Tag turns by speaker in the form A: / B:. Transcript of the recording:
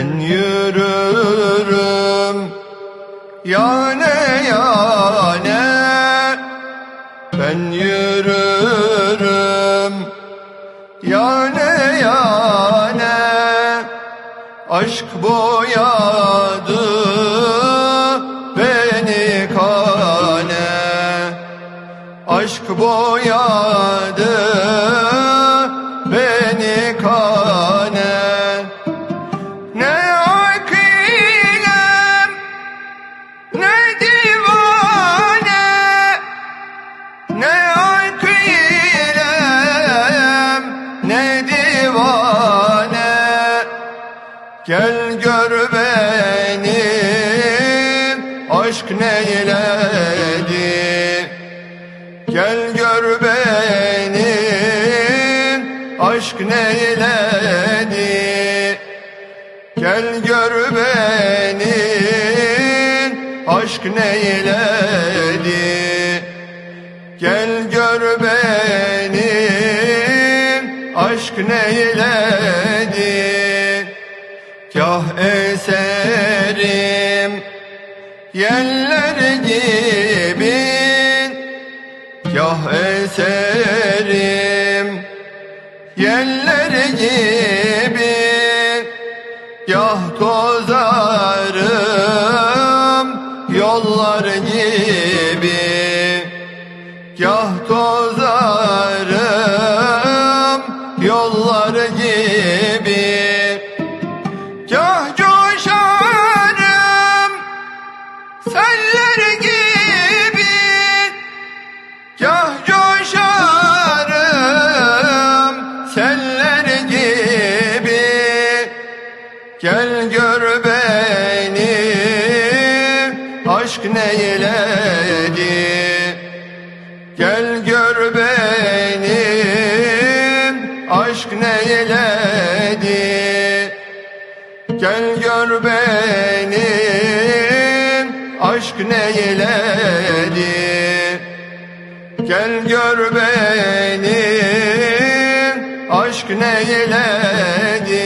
A: Ben yürürüm yane yane. Ben yürürüm yane yane. Aşk boyadı beni kane. Aşk boyadı beni kane Gel gör beni aşk neyledi? Gel gör beni aşk neyledi? Gel gör beni aşk neyledi? Gel gör beni aşk neyledi Kah eserim yeller gibi Kah eserim yeller gibi Kah tozarım yollar gibi Kah tozarım yollar Gel gör beni aşk neyledi? Gel gör beni aşk neyledi? Gel gör beni aşk neyledi? Gel gör beni aşk neyledi